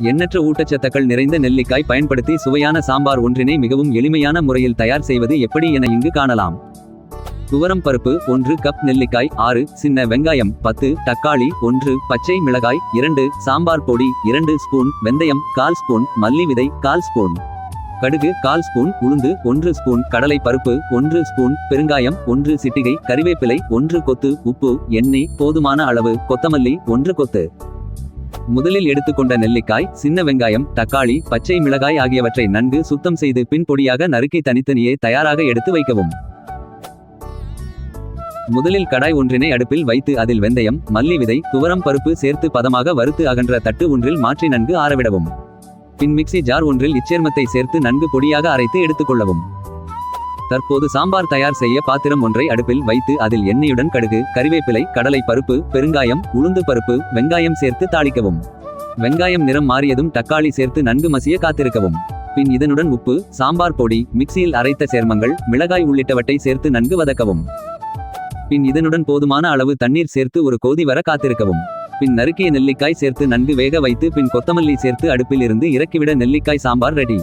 எண்ணற்ற ஊட்டச்சத்துக்கள் நிறைந்த நெல்லிக்காய் பயன்படுத்தி சுவையான சாம்பார் ஒன்றினை மிகவும் எளிமையான முறையில் தயார் செய்வது எப்படி என இங்கு காணலாம். துவரம் பருப்பு ஒன்று கப் நெல்லிக்காய் ஆறு சின்ன வெங்காயம் பத்து தக்காளி ஒன்று பச்சை மிளகாய் இரண்டு சாம்பார் பொடி இரண்டு ஸ்பூன் வெந்தயம் கால் ஸ்பூன் மல்லி விதை கால் ஸ்பூன் கடுகு கால் ஸ்பூன் உளுந்து ஒன்று ஸ்பூன் கடலை பருப்பு ஒன்று ஸ்பூன் பெருங்காயம் ஒன்று சிட்டிகை கறிவேப்பிலை ஒன்று கொத்து உப்பு எண்ணெய் போதுமான அளவு கொத்தமல்லி ஒன்று கொத்து. முதலில் எடுத்துக்கொண்ட நெல்லிக்காய் சின்ன வெங்காயம் தக்காளி பச்சை மிளகாய் ஆகியவற்றை நன்கு சுத்தம் செய்து பின் பொடியாக நறுக்கி தனித்தனியே தயாராக எடுத்து வைக்கவும். முதலில் கடாய் ஒன்றினை அடுப்பில் வைத்து அதில் வெந்தயம் மல்லி விதை துவரம் பருப்பு சேர்த்து பதமாக வறுத்து அகன்ற தட்டு ஒன்றில் மாற்றி நன்கு ஆறவிடவும் பின் மிக்ஸி ஜார் ஒன்றில் இச்சேர்மத்தை சேர்த்து நன்கு பொடியாக அரைத்து எடுத்துக்கொள்ளவும். தற்போது சாம்பார் தயார் செய்ய பாத்திரம் ஒன்றை அடுப்பில் வைத்து அதில் எண்ணெயுடன் கடுகு கறிவேப்பிலை கடலை பருப்பு பெருங்காயம் உளுந்து பருப்பு வெங்காயம் சேர்த்து தாளிக்கவும். வெங்காயம் நிறம் மாறியதும் தக்காளி சேர்த்து நன்கு மசிய காத்திருக்கவும். பின் இதனுடன் உப்பு சாம்பார் பொடி மிக்சியில் அரைத்த சேர்மங்கள் மிளகாய் உள்ளிட்டவற்றை சேர்த்து நன்கு வதக்கவும். பின் இதனுடன் போதுமான அளவு தண்ணீர் சேர்த்து ஒரு கொதி வர காத்திருக்கவும். பின் நறுக்கிய நெல்லிக்காய் சேர்த்து நன்கு வேக வைத்து பின் கொத்தமல்லி சேர்த்து அடுப்பில் இருந்து இறக்கிவிட நெல்லிக்காய் சாம்பார் ரெடி.